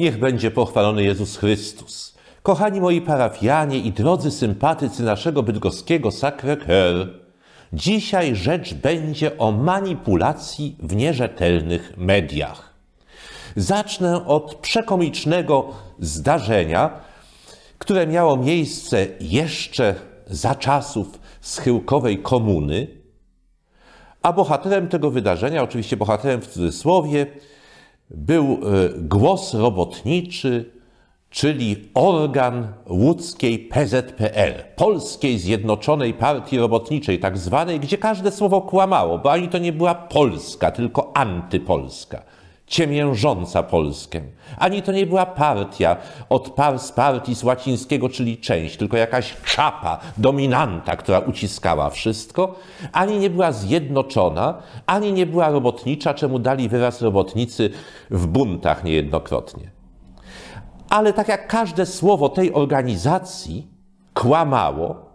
Niech będzie pochwalony Jezus Chrystus. Kochani moi parafianie i drodzy sympatycy naszego bydgoskiego Sacré-Cœur, dzisiaj rzecz będzie o manipulacji w nierzetelnych mediach. Zacznę od przekomicznego zdarzenia, które miało miejsce jeszcze za czasów schyłkowej komuny, a bohaterem tego wydarzenia, oczywiście bohaterem w cudzysłowie, był e, głos robotniczy, czyli organ łódzkiej PZPR, Polskiej Zjednoczonej Partii Robotniczej, tak zwanej, gdzie każde słowo kłamało, bo ani to nie była Polska, tylko antypolska ciemiężąca Polskę. Ani to nie była partia od pars partii z łacińskiego, czyli część, tylko jakaś czapa, dominanta, która uciskała wszystko. Ani nie była zjednoczona, ani nie była robotnicza, czemu dali wyraz robotnicy w buntach niejednokrotnie. Ale tak jak każde słowo tej organizacji kłamało,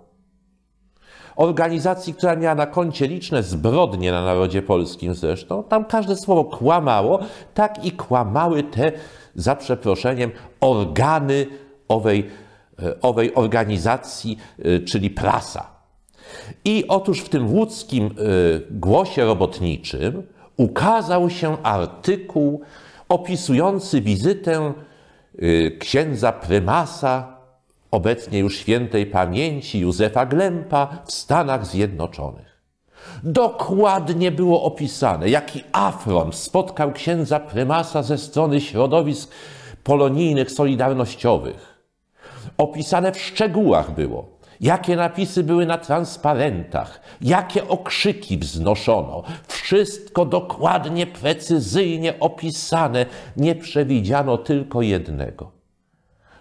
organizacji, która miała na koncie liczne zbrodnie na narodzie polskim zresztą, tam każde słowo kłamało, tak i kłamały te, za przeproszeniem, organy owej, e, owej organizacji, e, czyli prasa. I otóż w tym łódzkim e, głosie robotniczym ukazał się artykuł opisujący wizytę księdza prymasa obecnie już świętej pamięci Józefa Glempa w Stanach Zjednoczonych. Dokładnie było opisane, jaki afront spotkał księdza prymasa ze strony środowisk polonijnych, solidarnościowych. Opisane w szczegółach było, jakie napisy były na transparentach, jakie okrzyki wznoszono. Wszystko dokładnie, precyzyjnie opisane. Nie przewidziano tylko jednego,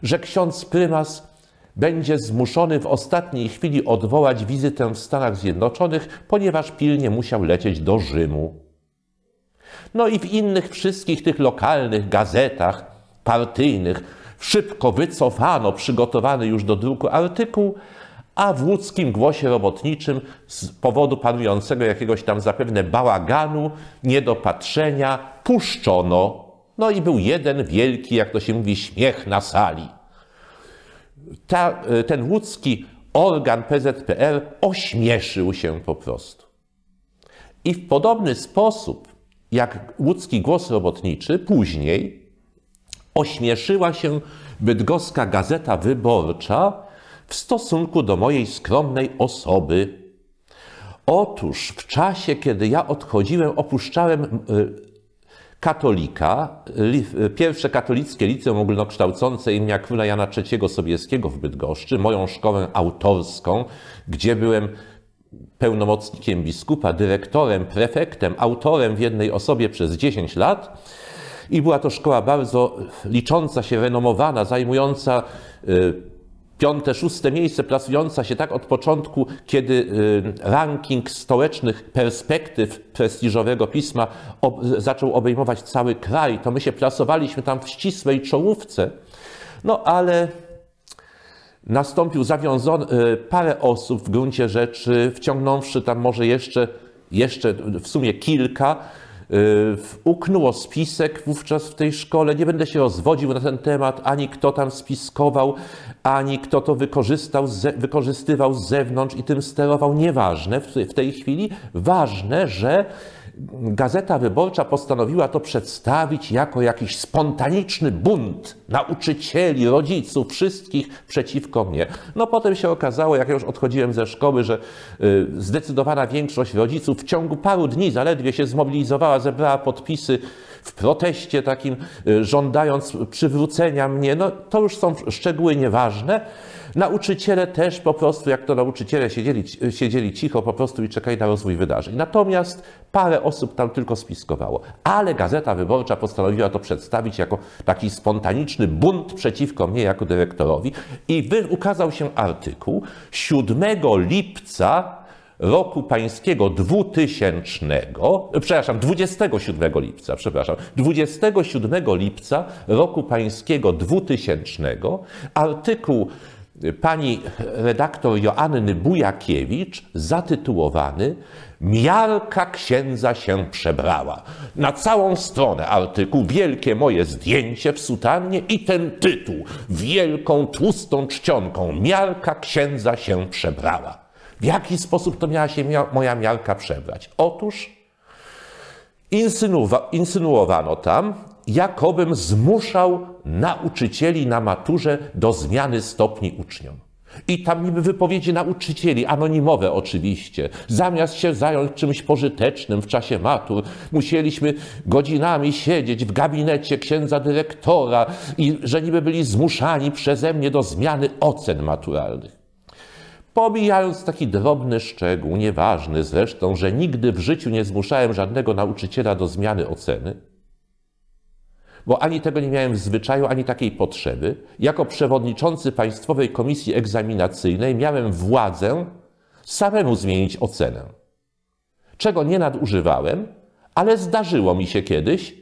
że ksiądz prymas będzie zmuszony w ostatniej chwili odwołać wizytę w Stanach Zjednoczonych, ponieważ pilnie musiał lecieć do Rzymu. No i w innych wszystkich tych lokalnych gazetach partyjnych szybko wycofano przygotowany już do druku artykuł, a w łódzkim głosie robotniczym z powodu panującego jakiegoś tam zapewne bałaganu, niedopatrzenia puszczono. No i był jeden wielki, jak to się mówi, śmiech na sali ta, e, ten łódzki organ PZPR ośmieszył się po prostu. I w podobny sposób, jak łódzki głos robotniczy, później ośmieszyła się bydgoska gazeta wyborcza w stosunku do mojej skromnej osoby. Otóż w czasie, kiedy ja odchodziłem, opuszczałem e, katolika, pierwsze katolickie liceum ogólnokształcące imienia króla Jana III Sobieskiego w Bydgoszczy, moją szkołę autorską, gdzie byłem pełnomocnikiem biskupa, dyrektorem, prefektem, autorem w jednej osobie przez 10 lat. I była to szkoła bardzo licząca się, renomowana, zajmująca y, piąte, szóste miejsce, plasująca się tak od początku, kiedy y, ranking stołecznych perspektyw prestiżowego pisma zaczął obejmować cały kraj, to my się plasowaliśmy tam w ścisłej czołówce. No ale nastąpił zawiązony, parę osób w gruncie rzeczy, wciągnąwszy tam może jeszcze, jeszcze w sumie kilka, Uknęło spisek wówczas w tej szkole. Nie będę się rozwodził na ten temat, ani kto tam spiskował, ani kto to wykorzystał, wykorzystywał z zewnątrz i tym sterował. Nieważne w tej chwili. Ważne, że Gazeta Wyborcza postanowiła to przedstawić jako jakiś spontaniczny bunt nauczycieli, rodziców, wszystkich przeciwko mnie. No potem się okazało, jak ja już odchodziłem ze szkoły, że y, zdecydowana większość rodziców w ciągu paru dni zaledwie się zmobilizowała, zebrała podpisy w proteście takim, y, żądając przywrócenia mnie. No to już są szczegóły nieważne. Nauczyciele też po prostu, jak to nauczyciele siedzieli, siedzieli cicho po prostu i czekali na rozwój wydarzeń. Natomiast parę osób tam tylko spiskowało. Ale Gazeta Wyborcza postanowiła to przedstawić jako taki spontaniczny bunt przeciwko mnie jako dyrektorowi i ukazał się artykuł 7 lipca roku pańskiego 2000, przepraszam, 27 lipca, przepraszam, 27 lipca roku pańskiego 2000 artykuł pani redaktor Joanny Bujakiewicz zatytułowany Miarka księdza się przebrała. Na całą stronę artykuł, wielkie moje zdjęcie w sutannie i ten tytuł, wielką tłustą czcionką, miarka księdza się przebrała. W jaki sposób to miała się moja miarka przebrać? Otóż insynuowano tam, jakobym zmuszał nauczycieli na maturze do zmiany stopni uczniom. I tam niby wypowiedzi nauczycieli, anonimowe oczywiście. Zamiast się zająć czymś pożytecznym w czasie matur, musieliśmy godzinami siedzieć w gabinecie księdza dyrektora i że niby byli zmuszani przeze mnie do zmiany ocen maturalnych. Pomijając taki drobny szczegół, nieważny zresztą, że nigdy w życiu nie zmuszałem żadnego nauczyciela do zmiany oceny, bo ani tego nie miałem w zwyczaju, ani takiej potrzeby. Jako przewodniczący Państwowej Komisji Egzaminacyjnej miałem władzę samemu zmienić ocenę. Czego nie nadużywałem, ale zdarzyło mi się kiedyś,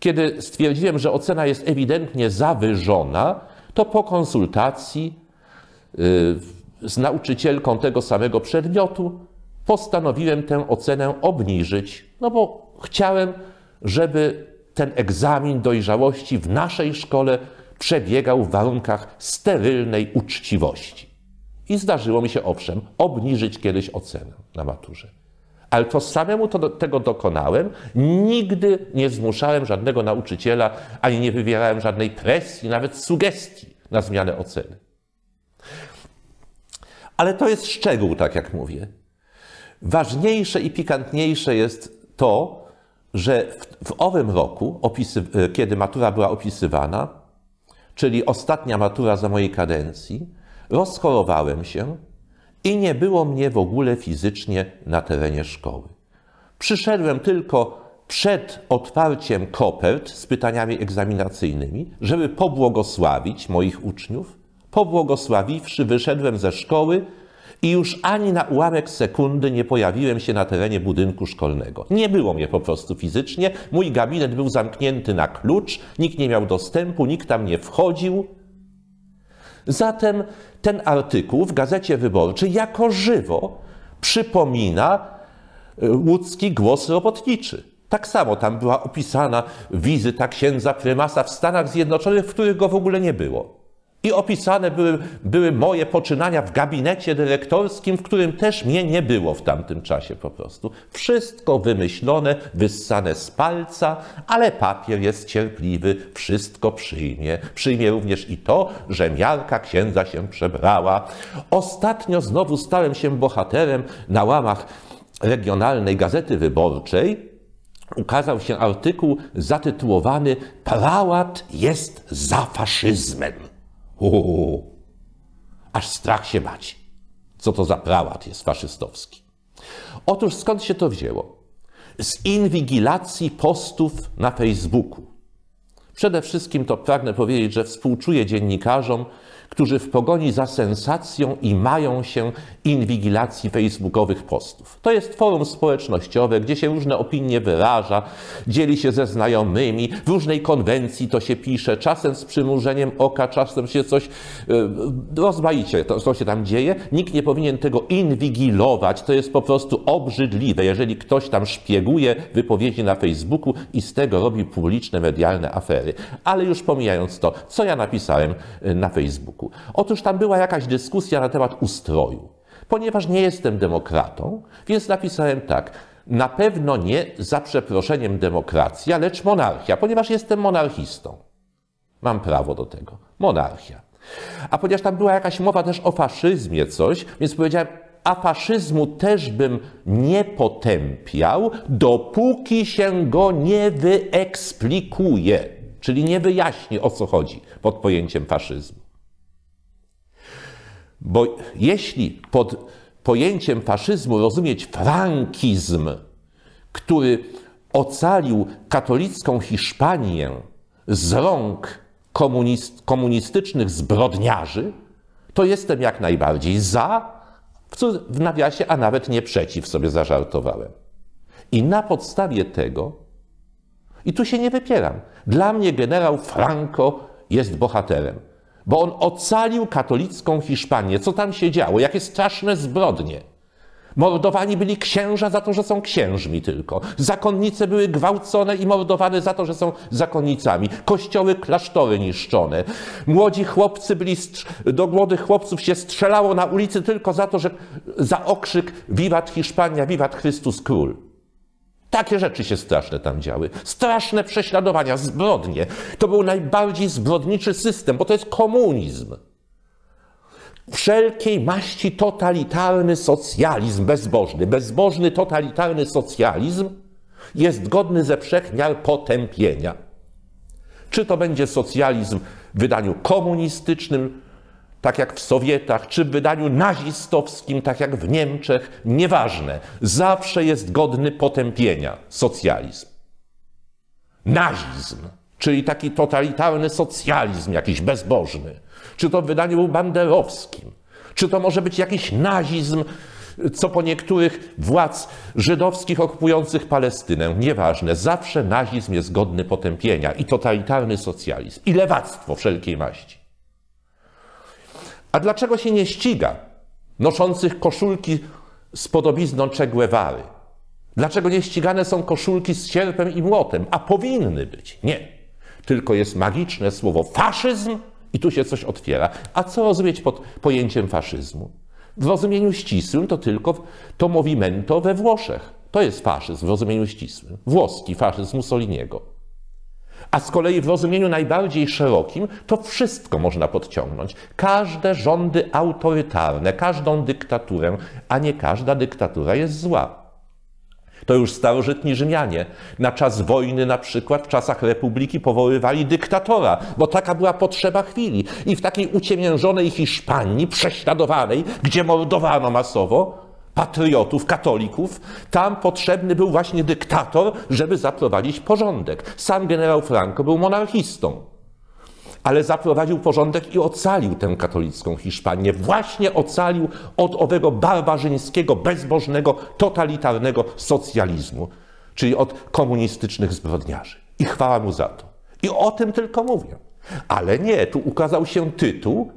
kiedy stwierdziłem, że ocena jest ewidentnie zawyżona, to po konsultacji yy, z nauczycielką tego samego przedmiotu postanowiłem tę ocenę obniżyć, no bo chciałem, żeby ten egzamin dojrzałości w naszej szkole przebiegał w warunkach sterylnej uczciwości. I zdarzyło mi się, owszem, obniżyć kiedyś ocenę na maturze. Ale to samemu to, tego dokonałem. Nigdy nie zmuszałem żadnego nauczyciela, ani nie wywierałem żadnej presji, nawet sugestii na zmianę oceny. Ale to jest szczegół, tak jak mówię. Ważniejsze i pikantniejsze jest to, że w, w owym roku, opisy, e, kiedy matura była opisywana, czyli ostatnia matura za mojej kadencji, rozchorowałem się i nie było mnie w ogóle fizycznie na terenie szkoły. Przyszedłem tylko przed otwarciem kopert z pytaniami egzaminacyjnymi, żeby pobłogosławić moich uczniów. Pobłogosławiwszy, wyszedłem ze szkoły i już ani na ułamek sekundy nie pojawiłem się na terenie budynku szkolnego. Nie było mnie po prostu fizycznie, mój gabinet był zamknięty na klucz, nikt nie miał dostępu, nikt tam nie wchodził. Zatem ten artykuł w Gazecie Wyborczej jako żywo przypomina e, łódzki głos robotniczy. Tak samo tam była opisana wizyta księdza prymasa w Stanach Zjednoczonych, w których go w ogóle nie było. I opisane były, były moje poczynania w gabinecie dyrektorskim, w którym też mnie nie było w tamtym czasie po prostu. Wszystko wymyślone, wyssane z palca, ale papier jest cierpliwy, wszystko przyjmie. Przyjmie również i to, że miarka księdza się przebrała. Ostatnio znowu stałem się bohaterem na łamach regionalnej gazety wyborczej, ukazał się artykuł zatytułowany Prałat jest za faszyzmem. Uuu, aż strach się bać. Co to za prałat jest faszystowski? Otóż skąd się to wzięło? Z inwigilacji postów na Facebooku. Przede wszystkim to pragnę powiedzieć, że współczuję dziennikarzom, którzy w pogoni za sensacją i mają się inwigilacji facebookowych postów. To jest forum społecznościowe, gdzie się różne opinie wyraża, dzieli się ze znajomymi, w różnej konwencji to się pisze, czasem z przymurzeniem oka, czasem się coś yy, rozmaicie, to, to się tam dzieje. Nikt nie powinien tego inwigilować, to jest po prostu obrzydliwe, jeżeli ktoś tam szpieguje wypowiedzi na Facebooku i z tego robi publiczne, medialne afery. Ale już pomijając to, co ja napisałem y, na Facebooku. Otóż tam była jakaś dyskusja na temat ustroju. Ponieważ nie jestem demokratą, więc napisałem tak. Na pewno nie za przeproszeniem demokracja, lecz monarchia, ponieważ jestem monarchistą. Mam prawo do tego. Monarchia. A ponieważ tam była jakaś mowa też o faszyzmie, coś, więc powiedziałem, a faszyzmu też bym nie potępiał, dopóki się go nie wyeksplikuje, czyli nie wyjaśni o co chodzi pod pojęciem faszyzmu. Bo jeśli pod pojęciem faszyzmu rozumieć frankizm, który ocalił katolicką Hiszpanię z rąk komunist, komunistycznych zbrodniarzy, to jestem jak najbardziej za, w nawiasie, a nawet nie przeciw sobie zażartowałem. I na podstawie tego, i tu się nie wypieram, dla mnie generał Franco jest bohaterem bo on ocalił katolicką Hiszpanię. Co tam się działo? Jakie straszne zbrodnie. Mordowani byli księża za to, że są księżmi tylko. Zakonnice były gwałcone i mordowane za to, że są zakonnicami. Kościoły, klasztory niszczone. Młodzi chłopcy byli, do młodych chłopców się strzelało na ulicy tylko za to, że za okrzyk Wiwat Hiszpania, Wiwat Chrystus Król. Takie rzeczy się straszne tam działy. Straszne prześladowania, zbrodnie. To był najbardziej zbrodniczy system, bo to jest komunizm wszelkiej maści totalitarny socjalizm bezbożny, bezbożny totalitarny socjalizm jest godny ze wszech miar potępienia. Czy to będzie socjalizm w wydaniu komunistycznym, tak jak w Sowietach, czy w wydaniu nazistowskim, tak jak w Niemczech, nieważne. Zawsze jest godny potępienia socjalizm. Nazizm, czyli taki totalitarny socjalizm jakiś bezbożny czy to w wydaniu banderowskim, czy to może być jakiś nazizm, co po niektórych władz żydowskich okupujących Palestynę. Nieważne, zawsze nazizm jest godny potępienia i totalitarny socjalizm, i lewactwo wszelkiej maści. A dlaczego się nie ściga noszących koszulki z podobizną Che? Dlaczego nie ścigane są koszulki z sierpem i młotem? A powinny być. Nie. Tylko jest magiczne słowo faszyzm, i tu się coś otwiera. A co rozumieć pod pojęciem faszyzmu? W rozumieniu ścisłym to tylko to movimento we Włoszech. To jest faszyzm w rozumieniu ścisłym. Włoski faszyzm Mussoliniego. A z kolei w rozumieniu najbardziej szerokim to wszystko można podciągnąć. Każde rządy autorytarne, każdą dyktaturę, a nie każda dyktatura jest zła. To już starożytni Rzymianie na czas wojny, na przykład w czasach republiki, powoływali dyktatora, bo taka była potrzeba chwili. I w takiej uciemiężonej Hiszpanii, prześladowanej, gdzie mordowano masowo patriotów, katolików, tam potrzebny był właśnie dyktator, żeby zaprowadzić porządek. Sam generał Franco był monarchistą ale zaprowadził porządek i ocalił tę katolicką Hiszpanię. Właśnie ocalił od owego barbarzyńskiego, bezbożnego, totalitarnego socjalizmu, czyli od komunistycznych zbrodniarzy. I chwała mu za to. I o tym tylko mówię. Ale nie, tu ukazał się tytuł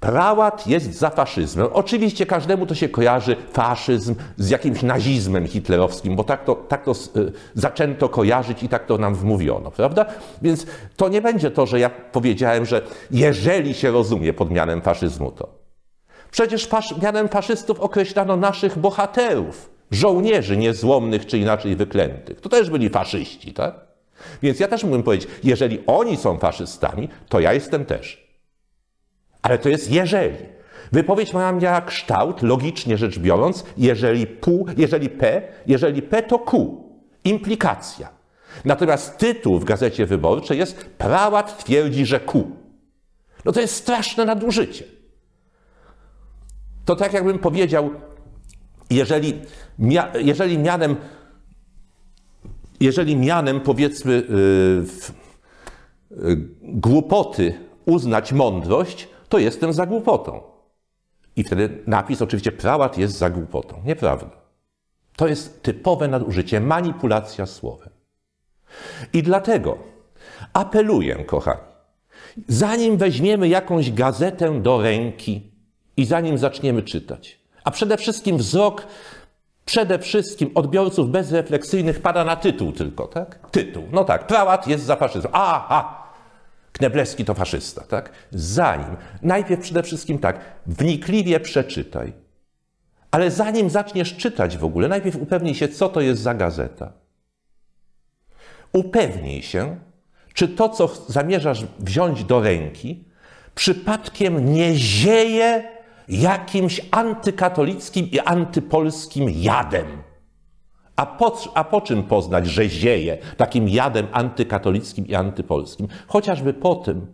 Prałat jest za faszyzmem. Oczywiście każdemu to się kojarzy faszyzm z jakimś nazizmem hitlerowskim, bo tak to, tak to y, zaczęto kojarzyć i tak to nam wmówiono, prawda? Więc to nie będzie to, że ja powiedziałem, że jeżeli się rozumie pod mianem faszyzmu to. Przecież fasz, mianem faszystów określano naszych bohaterów, żołnierzy niezłomnych czy inaczej wyklętych. To też byli faszyści, tak? Więc ja też mógłbym powiedzieć, jeżeli oni są faszystami, to ja jestem też. Ale to jest jeżeli. Wypowiedź moja miała kształt, logicznie rzecz biorąc, jeżeli, pół, jeżeli P, jeżeli P to Q. Implikacja. Natomiast tytuł w Gazecie Wyborczej jest Prałat twierdzi, że Q. No to jest straszne nadużycie. To tak jakbym powiedział, jeżeli, mia, jeżeli mianem, jeżeli mianem powiedzmy yy, głupoty uznać mądrość, to jestem za głupotą. I wtedy napis oczywiście prałat jest za głupotą. Nieprawda. To jest typowe nadużycie, manipulacja słowem. I dlatego apeluję, kochani, zanim weźmiemy jakąś gazetę do ręki i zanim zaczniemy czytać, a przede wszystkim wzrok przede wszystkim odbiorców bezrefleksyjnych pada na tytuł tylko, tak? Tytuł. No tak, prałat jest za faszyzm. Aha, Kneblewski to faszysta, tak? Zanim, najpierw przede wszystkim tak, wnikliwie przeczytaj. Ale zanim zaczniesz czytać w ogóle, najpierw upewnij się, co to jest za gazeta. Upewnij się, czy to, co zamierzasz wziąć do ręki, przypadkiem nie zieje jakimś antykatolickim i antypolskim jadem. A po, a po czym poznać, że zieje takim jadem antykatolickim i antypolskim? Chociażby po tym,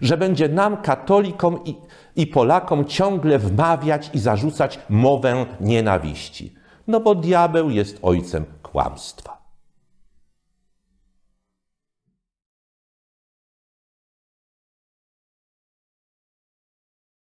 że będzie nam, katolikom i, i Polakom, ciągle wmawiać i zarzucać mowę nienawiści. No bo diabeł jest ojcem kłamstwa.